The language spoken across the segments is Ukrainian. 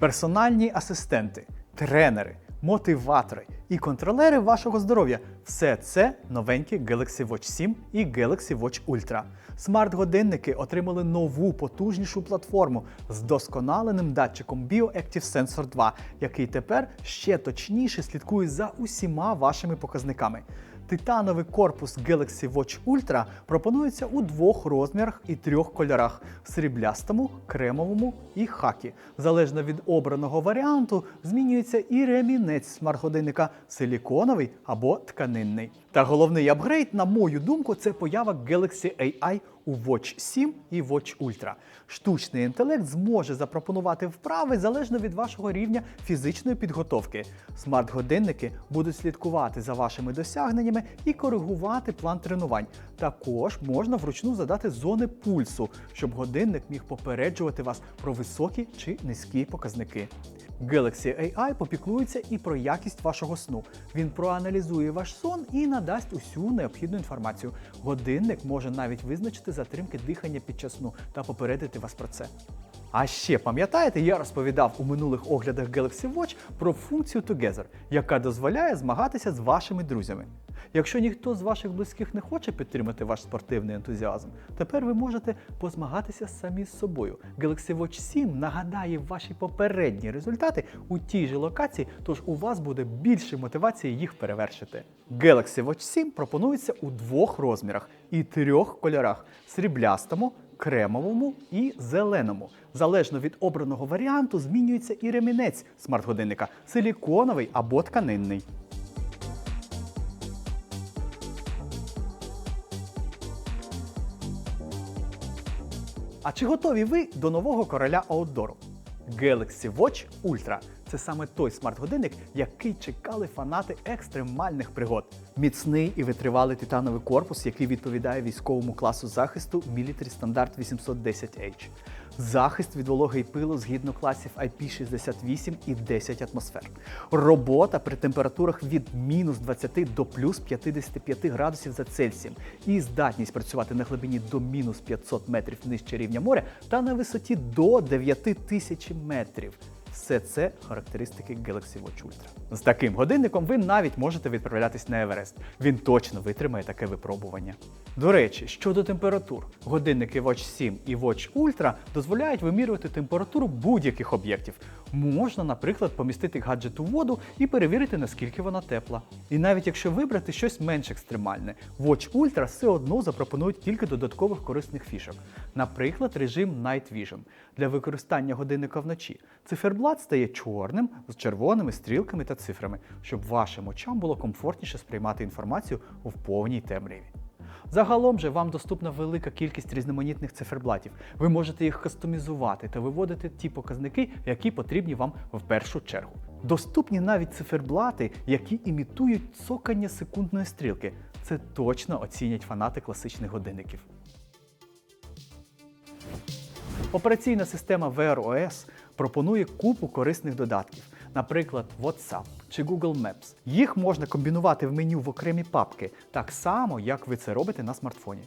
Персональні асистенти, тренери, мотиватори і контролери вашого здоров'я все це новенькі Galaxy Watch 7 і Galaxy Watch Ultra. Смарт-годинники отримали нову потужнішу платформу з досконаленим датчиком BioActive Sensor 2, який тепер ще точніше слідкує за усіма вашими показниками. Титановий корпус Galaxy Watch Ultra пропонується у двох розмірах і трьох кольорах: сріблястому, кремовому і хакі. Залежно від обраного варіанту, змінюється і ремінець смарт-годинника силіконовий або тканинний. Та головний апгрейд, на мою думку, це поява Galaxy AI у Watch 7 і Watch Ultra. Штучний інтелект зможе запропонувати вправи залежно від вашого рівня фізичної підготовки. Смарт-годинники будуть слідкувати за вашими досягненнями і коригувати план тренувань. Також можна вручну задати зони пульсу, щоб годинник міг попереджувати вас про високі чи низькі показники. Galaxy AI попіклується і про якість вашого сну. Він проаналізує ваш сон і надасть усю необхідну інформацію. Годинник може навіть визначити затримки дихання під час сну та попередити вас про це. А ще пам'ятаєте, я розповідав у минулих оглядах Galaxy Watch про функцію Together, яка дозволяє змагатися з вашими друзями. Якщо ніхто з ваших близьких не хоче підтримати ваш спортивний ентузіазм, тепер ви можете позмагатися самі з собою. Galaxy Watch 7 нагадає ваші попередні результати у тій же локації, тож у вас буде більше мотивації їх перевершити. Galaxy Watch 7 пропонується у двох розмірах і трьох кольорах: сріблястому, кремовому і зеленому. Залежно від обраного варіанту змінюється і ремінець смарт-годинника силіконовий або тканинний. А чи готові ви до нового короля аутдору? Galaxy Watch Ultra це саме той смарт-годинник, який чекали фанати екстремальних пригод. Міцний і витривалий титановий корпус, який відповідає військовому класу захисту Military Standard 810H. Захист від вологи і пилу згідно класів IP68 і 10 атмосфер. Робота при температурах від мінус 20 до плюс 55 градусів за Цельсієм і здатність працювати на глибині до мінус 500 метрів нижче рівня моря та на висоті до 9000 метрів. Все це характеристики Galaxy Watch Ultra. З таким годинником ви навіть можете відправлятись на Еверест. Він точно витримає таке випробування. До речі, щодо температур, годинники Watch 7 і Watch Ultra дозволяють вимірювати температуру будь-яких об'єктів. Можна, наприклад, помістити гаджет у воду і перевірити, наскільки вона тепла. І навіть якщо вибрати щось менш екстремальне, Watch Ultra все одно запропонують кілька додаткових корисних фішок. Наприклад, режим Night Vision для використання годинника вночі. Циферблат стає чорним з червоними стрілками та цифрами, щоб вашим очам було комфортніше сприймати інформацію в повній темряві. Загалом же вам доступна велика кількість різноманітних циферблатів. Ви можете їх кастомізувати та виводити ті показники, які потрібні вам в першу чергу. Доступні навіть циферблати, які імітують цокання секундної стрілки. Це точно оцінять фанати класичних годинників. Операційна система Wear пропонує купу корисних додатків, наприклад, WhatsApp чи Google Maps. Їх можна комбінувати в меню в окремі папки, так само, як ви це робите на смартфоні.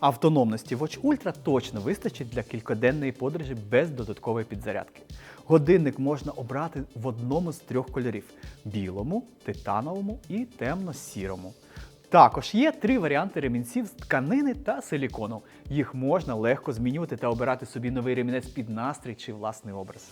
Автономності Watch Ultra точно вистачить для кількоденної подорожі без додаткової підзарядки. Годинник можна обрати в одному з трьох кольорів: білому, титановому і темно-сірому. Також є три варіанти ремінців з тканини та силікону. Їх можна легко змінювати та обирати собі новий ремінець під настрій чи власний образ.